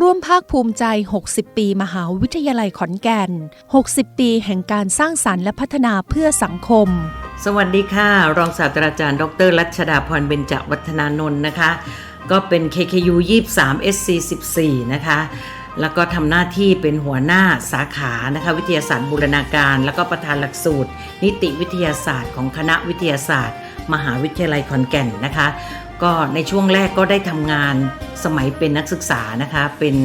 ร่วมภาคภูมิใจ 60 ปี มหาวิทยาลัยขอนแก่น 60 ปีแห่งการสร้างสรรค์และพัฒนาเพื่อสังคม สวัสดีค่ะ รองศาสตราจารย์ ดรรัชดาพรเบญจวัฒนานนท์นะคะ ก็เป็น KKU 23 SC 14 นะคะ แล้วก็ทำหน้าที่เป็นหัวหน้าสาขานะคะ วิทยาศาสตร์บูรณาการ แล้วก็ประธานหลักสูตร นิติวิทยาศาสตร์ของคณะวิทยาศาสตร์ มหาวิทยาลัยขอนแก่นนะคะ ก็ในช่วงแรกก็ได้ทำงานสมัยเป็นนักศึกษานะคะ เป็น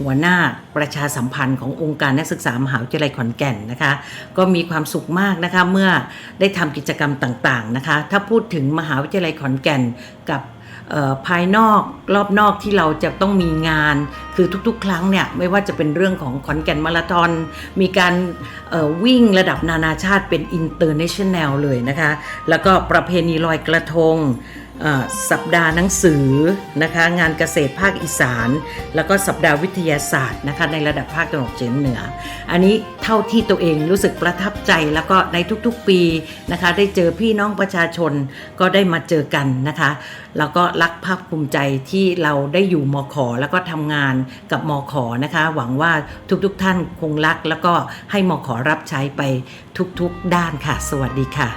หัวหน้าประชาสัมพันธ์ขององค์การนักศึกษามหาวิทยาลัยขอนแก่นนะคะ ก็มีความสุขมากนะคะเมื่อได้ทำกิจกรรมต่างๆนะคะ ถ้าพูดถึงมหาวิทยาลัยขอนแก่นกับ ภายนอกรอบนอกที่เราจะต้องมีงาน คือทุกๆ ครั้งเนี่ยไม่ว่าจะเป็นเรื่องของขอนแก่นมาราธอนมีการวิ่งระดับนานาชาติเป็นอินเตอร์เนชั่นแนลเลยนะคะ แล้วก็ประเพณีลอยกระทงสัปดาห์หนังสือนะคะงานเกษตรภาคอีสาน แล้วก็สัปดาห์วิทยาศาสตร์นะคะในระดับภาคตะวันออกเฉียงเหนือ อันนี้เท่าที่ตัวเองรู้สึกประทับใจแล้วก็ในทุกๆปีนะคะได้เจอพี่น้องประชาชนก็ได้มาเจอกันนะคะ แล้วก็ก็รักภาคภูมิใจที่เราได้อยู่มขแล้วก็ทำงานกับมขนะคะ หวังว่าทุกๆท่านคงรัก แล้วก็ให้มขรับใช้ไปทุกๆด้านค่ะ สวัสดีค่ะ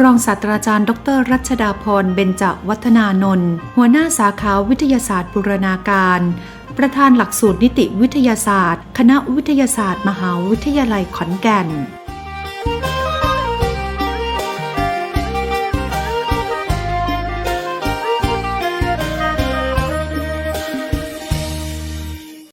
รองศาสตราจารย์ ดร รัชดาพรเบญจวัฒนานนท์หัวหน้าสาขาวิทยาศาสตร์บูรณาการ ประธานหลักสูตรนิติวิทยาศาสตร์ คณะวิทยาศาสตร์ มหาวิทยาลัยขอนแก่น